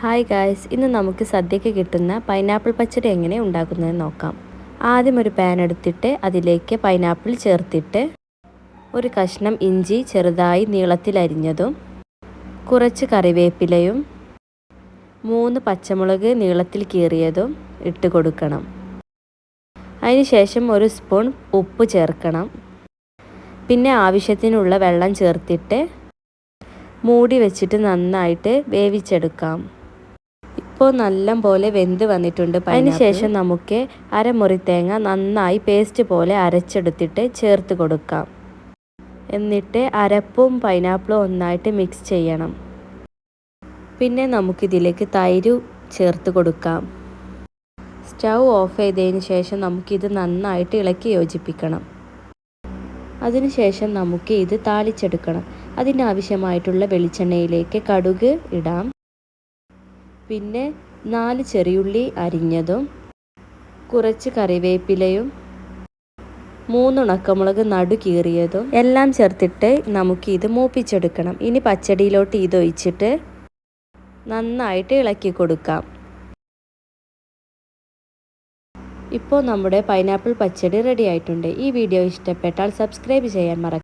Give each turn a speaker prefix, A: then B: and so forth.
A: Hi guys ഇന്ന് നമുക്ക് സദ്യക്ക് കിട്ടുന്ന പൈനാപ്പിൾ പച്ചടി എങ്ങനെ ഉണ്ടാക്കുന്നത് നോക്കാം. ആദ്യം ഒരു പാൻ എടുത്തിട്ട് അതിലേക്ക് പൈനാപ്പിൾ ചേർത്തിട്ട് ഒരു കഷ്ണം ഇഞ്ചി ചെറുതായി നീളത്തിലരിഞ്ഞതും കുറച്ച് കറിവേപ്പിലയും മൂന്ന് പച്ചമുളക് നീളത്തിൽ കീറിയതും ഇട്ട് കൊടുക്കണം. അതിനുശേഷം ഒരു സ്പൂൺ ഉപ്പ് ചേർക്കണം. പിന്നെ ആവശ്യത്തിനുള്ള വെള്ളം ചേർത്തിട്ട് മൂടി വെച്ചിട്ട് നന്നായിട്ട് വേവിച്ചെടുക്കാം. ഇപ്പോൾ നല്ല പോലെ വെന്ത് വന്നിട്ടുണ്ട് അതിന് ശേഷം നമുക്ക് അരമുറി തേങ്ങ നന്നായി പേസ്റ്റ് പോലെ അരച്ചെടുത്തിട്ട് ചേർത്ത് കൊടുക്കാം. എന്നിട്ട് അരപ്പും പൈനാപ്പിളും ഒന്നായിട്ട് മിക്സ് ചെയ്യണം. പിന്നെ നമുക്കിതിലേക്ക് തൈര് ചേർത്ത് കൊടുക്കാം. സ്റ്റൗ ഓഫ് ചെയ്തതിന് ശേഷം നമുക്കിത് നന്നായിട്ട് ഇളക്കി യോജിപ്പിക്കണം. അതിനുശേഷം നമുക്ക് ഇത് താളിച്ചെടുക്കണം. അതിനാവശ്യമായിട്ടുള്ള വെളിച്ചെണ്ണയിലേക്ക് കടുക് ഇടാം. പിന്നെ നാല് ചെറിയുള്ളി അരിഞ്ഞതും കുറച്ച് കറിവേപ്പിലയും മൂന്നുണക്കമുളക് നടു കീറിയതും എല്ലാം ചേർത്തിട്ട് നമുക്ക് ഇത് മൂപ്പിച്ചെടുക്കണം. ഇനി പച്ചടിയിലോട്ട് ഇതൊഴിച്ചിട്ട് നന്നായിട്ട് ഇളക്കി കൊടുക്കാം. ഇപ്പോൾ നമ്മുടെ പൈനാപ്പിൾ പച്ചടി റെഡി ആയിട്ടുണ്ട്. ഈ വീഡിയോ ഇഷ്ടപ്പെട്ടാൽ സബ്സ്ക്രൈബ് ചെയ്യാൻ മറക്കാം